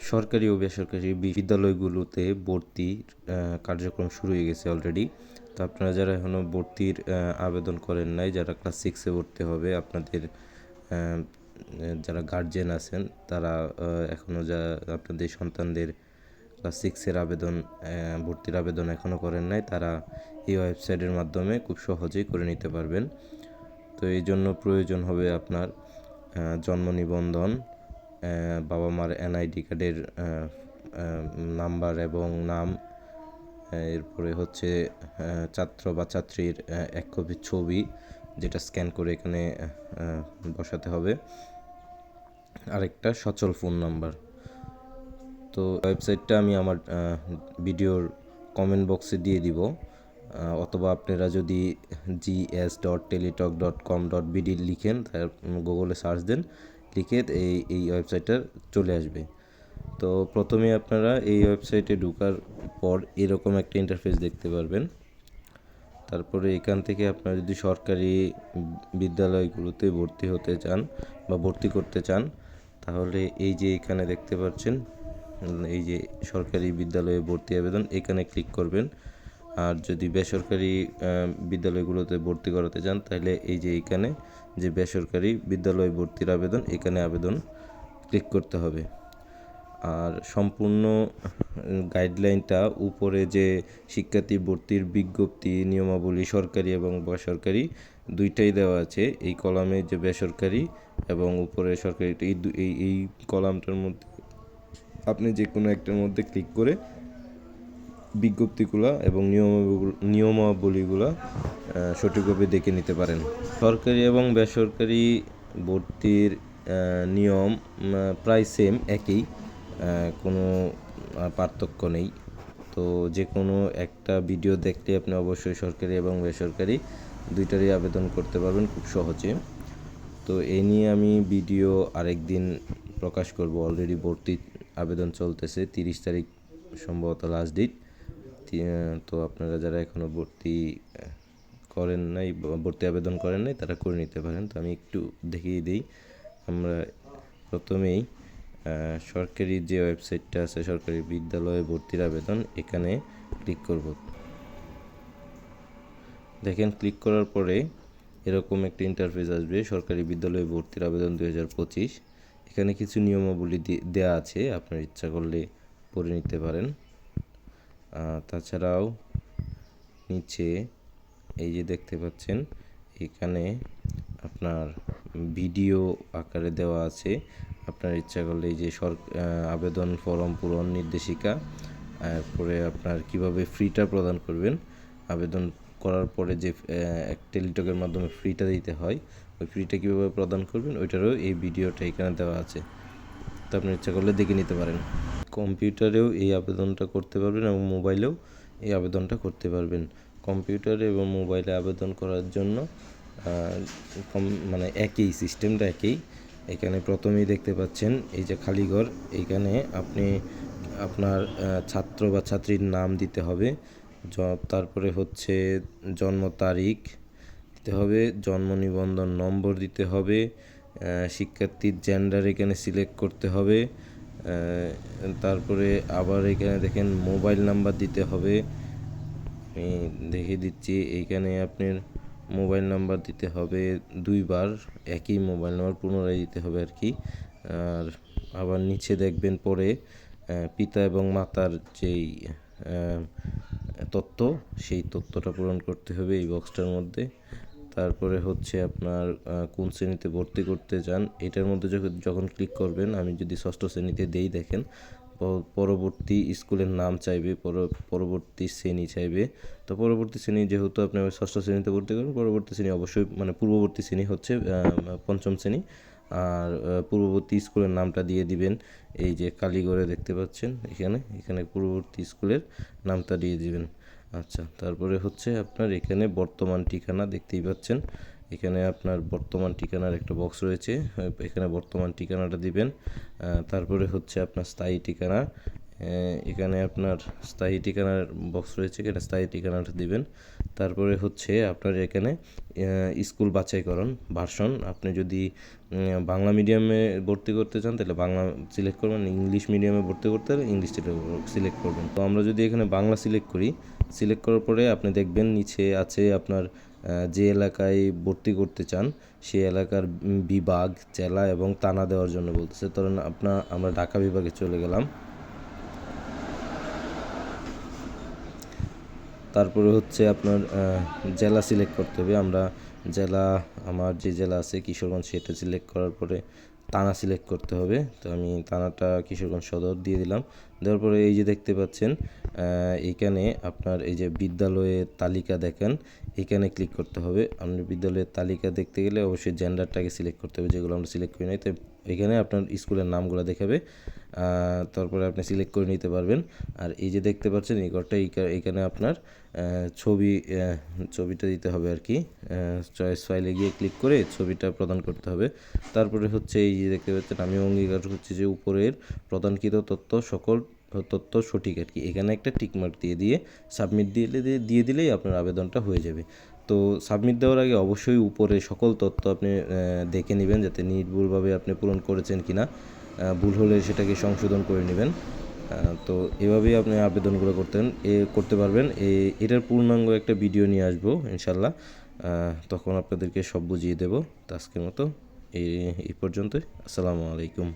সরকারি ও বেসরকারি বিদ্যালয়গুলোতে ভর্তির কার্যক্রম শুরু হয়ে গেছে অলরেডি তো আপনারা যারা এখনও ভর্তির আবেদন করেন নাই, যারা ক্লাস সিক্সে ভর্তি হবে, আপনাদের যারা গার্জেন আছেন, তারা এখনও যা আপনাদের সন্তানদের ক্লাস সিক্সের আবেদন ভর্তির আবেদন এখনও করেন নাই, তারা এই ওয়েবসাইটের মাধ্যমে খুব সহজেই করে নিতে পারবেন। তো এই জন্য প্রয়োজন হবে আপনার জন্ম নিবন্ধন বাবা মার এনআইডি কার্ডের নাম্বার এবং নাম এরপরে হচ্ছে ছাত্র বা ছাত্রীর এক কপি ছবি যেটা স্ক্যান করে এখানে বসাতে হবে। আরেকটা সচল ফোন নাম্বার। তো ওয়েবসাইটটা আমি আমার ভিডিওর কমেন্ট বক্সে দিয়ে দিব। অথবা আপনারা যদি GS dot Teletalk dot com dot BD লিখেন, তার গুগলে সার্চ দেন। লিখে এই এই ওয়েবসাইটটা চলে আসবে। তো প্রথমে আপনারা এই ওয়েবসাইটে ঢোকার পর এরকম একটা ইন্টারফেস দেখতে পারবেন। তারপরে এখান থেকে আপনারা যদি সরকারি বিদ্যালয়গুলোতে ভর্তি হতে চান বা ভর্তি করতে চান, তাহলে এই যে এখানে দেখতে পাচ্ছেন, এই যে সরকারি বিদ্যালয়ে ভর্তি আবেদন, এখানে ক্লিক করবেন। আর যদি বেসরকারি বিদ্যালয়গুলোতে ভর্তি করাতে চান, তাহলে এই যে এখানে যে বেসরকারি বিদ্যালয় ভর্তির আবেদন, এখানে আবেদন ক্লিক করতে হবে। আর সম্পূর্ণ গাইডলাইনটা উপরে যে শিক্ষার্থী ভর্তির বিজ্ঞপ্তি, নিয়মাবলী, সরকারি এবং বেসরকারি, দুইটাই দেওয়া আছে। এই কলামে যে বেসরকারি এবং উপরে সরকারি এই এই কলামটার মধ্যে আপনি যে কোনো একটার মধ্যে ক্লিক করে বিজ্ঞপ্তিগুলো এবং নিয়মাবলী নিয়মাবলীগুলো সঠিকভাবে দেখে নিতে পারেন। সরকারি এবং বেসরকারি ভর্তির নিয়ম প্রায় সেম একই কোনো পার্থক্য নেই। তো যে কোনো একটা ভিডিও দেখলে আপনি অবশ্যই সরকারি এবং বেসরকারি দুইটারই আবেদন করতে পারবেন খুব সহজে। তো এই নিয়ে আমি ভিডিও আরেকদিন প্রকাশ করব। অলরেডি ভর্তি আবেদন চলতেছে, তিরিশ তারিখ সম্ভবত লাস্ট ডেট তো আপনারা যারা এখনও ভর্তি করেন নাই ভর্তি আবেদন করেন নাই, তারা করে নিতে পারেন। তো আমি একটু দেখিয়ে দিই, আমরা প্রথমেই সরকারি যে ওয়েবসাইটটা আছে, সরকারি বিদ্যালয়ে ভর্তির আবেদন, এখানে ক্লিক করব। দেখেন, ক্লিক করার পরে এরকম একটা ইন্টারফেস আসবে, সরকারি বিদ্যালয়ে ভর্তির আবেদন দুই হাজার পঁচিশ। এখানে কিছু নিয়মাবলী দি- দেয়া আছে, আপনার ইচ্ছা করলে পড়ে নিতে পারেন। তাছাড়াও নিচে এই যে দেখতে পাচ্ছেন, এখানে আপনার ভিডিও আকারে দেওয়া আছে। আপনার ইচ্ছা করলে এই যে সর আবেদন ফর্ম পূরণ নির্দেশিকা, তারপরে আপনার কীভাবে ফ্রিটা প্রদান করবেন, আবেদন করার পরে যে এক টেলিটকের মাধ্যমে ফ্রিটা দিতে হয়, ওই ফ্রিটা কীভাবে প্রদান করবেন, ওইটারও এই ভিডিওটা এখানে দেওয়া আছে। তো আপনি ইচ্ছা করলে দেখে নিতে পারেন। কম্পিউটারেও এই আবেদনটা করতে পারবেন এবং মোবাইলেও এই আবেদনটা করতে পারবেন। কম্পিউটারে এবং মোবাইলে আবেদন করার জন্য মানে একই সিস্টেমটা একই। এখানে প্রথমেই দেখতে পাচ্ছেন, এই যে খালিঘর এইখানে আপনি আপনার ছাত্র বা ছাত্রীর নাম দিতে হবে। তারপরে হচ্ছে জন্ম তারিখ দিতে হবে, জন্ম নিবন্ধন নম্বর দিতে হবে শিক্ষার্থীর জেন্ডার এখানে সিলেক্ট করতে হবে। তারপরে আবার এখানে দেখেন মোবাইল নাম্বার দিতে হবে। আমি দিচ্ছি এইখানে আপনার মোবাইল নাম্বার দিতে হবে দুইবার, একই মোবাইল নাম্বার পুনরায় দিতে হবে আর কি। আর আবার নিচে দেখবেন পরে পিতা এবং মাতার যেই তথ্য সেই তথ্যটা পূরণ করতে হবে এই বক্সটার মধ্যে। তারপরে হচ্ছে আপনার কোন শ্রেণীতে ভর্তি করতে চান এটার মধ্যে যখন ক্লিক করবেন, আমি যদি ষষ্ঠ শ্রেণীতে দেই দেখেন পরবর্তী স্কুলের নাম চাইবে, পর- পরবর্তী শ্রেণি চাইবে। তো পরবর্তী শ্রেণি যেহেতু আপনি ষষ্ঠ শ্রেণীতে ভর্তি করবেন, পরবর্তী শ্রেণি অবশ্যই মানে পূর্ববর্তী শ্রেণি হচ্ছে পঞ্চম শ্রেণি। আর পূর্ববর্তী স্কুলের নামটা দিয়ে দিবেন, এই যে কালীগড়ে দেখতে পাচ্ছেন, এখানে এখানে পূর্ববর্তী স্কুলের নামটা দিয়ে দিবেন। আচ্ছা তারপরে হচ্ছে আপনার এখানে বর্তমান ঠিকানা দেখতেই পাচ্ছেন। এখানে আপনার বর্তমান ঠিকানার একটা বক্স রয়েছে। এখানে বর্তমান ঠিকানাটা দিবেন। তারপরে হচ্ছে আপনার স্থায়ী ঠিকানা। এখানে আপনার স্থায়ী ঠিকানার বক্স রয়েছে এখানে স্থায়ী ঠিকানাটা দিবেন। তারপরে হচ্ছে আপনার এখানে স্কুল বাছাইকরণ ভার্সন। আপনি যদি বাংলা মিডিয়ামে ভর্তি করতে চান, তাহলে বাংলা সিলেক্ট করবেন, ইংলিশ মিডিয়ামে ভর্তি করতে হলে ইংলিশ সিলেক্ট করবেন। তো আমরা যদি এখানে বাংলা সিলেক্ট করি সিলেক্ট করার পরে আপনি দেখবেন নিচে আছে আপনার যে এলাকায় ভর্তি করতে চান সেই এলাকার বিভাগ, জেলা এবং তানা দেওয়ার জন্য বলতেছে। ধরেন আপনার আমরা ঢাকা বিভাগে চলে গেলাম। তারপরে হচ্ছে আপনার জেলা সিলেক্ট করতে হবে। আমরা জেলা আমার যে জেলা আছে কিশোরগঞ্জ সেটা সিলেক্ট করার পরে থানা সিলেক্ট করতে হবে। তো আমি থানাটা কিশোরগঞ্জ সদর দিয়ে দিলাম। দেওয়ার পরে এই যে দেখতে পাচ্ছেন আহ, এইখানে আপনার এই যে বিদ্যালয়ের তালিকা দেখেন এখানে ক্লিক করতে হবে। আপনি বিদ্যালয়ের তালিকা দেখতে গেলে অবশ্যই জেন্ডারটাকে সিলেক্ট করতে হবে যেগুলো আমরা সিলেক্ট করি নাই। তো এখানে আপনার স্কুলের নামগুলো দেখাবে তারপরে আপনি সিলেক্ট করে নিতে পারবেন। আর এই যে দেখতে পাচ্ছেন, এই ঘরটা এখানে আপনার ছবি ছবিটা দিতে হবে আর কি। চয়েস ফাইলে গিয়ে ক্লিক করে ছবিটা প্রদান করতে হবে। তারপরে হচ্ছে এই যে দেখতে পাচ্ছেন, আমি অঙ্গীকার হচ্ছে যে উপরের প্রদানকৃত তথ্য সকল তথ্য সঠিক আর কি। এখানে একটা টিকমার্ক দিয়ে দিয়ে সাবমিট দিয়ে দিয়ে- দিলেই আপনার আবেদনটা হয়ে যাবে। তো সাবমিট দেওয়ার আগে অবশ্যই উপরে সকল তথ্য আপনি দেখে নেবেন যাতে নির্ভুলভাবে আপনি পূরণ করেছেন কিনা। আহ, ভুল হলে সেটাকে সংশোধন করে নেবেন। তো এভাবেই আপনি আবেদনগুলো করতেন এ করতে পারবেন। এ এটার পূর্ণাঙ্গ একটা ভিডিও নিয়ে আসব ইনশাল্লাহ তখন আপনাদেরকে সব বুঝিয়ে দেবো। তো আজকের মতো এই এই পর্যন্তই। আসসালামু আলাইকুম।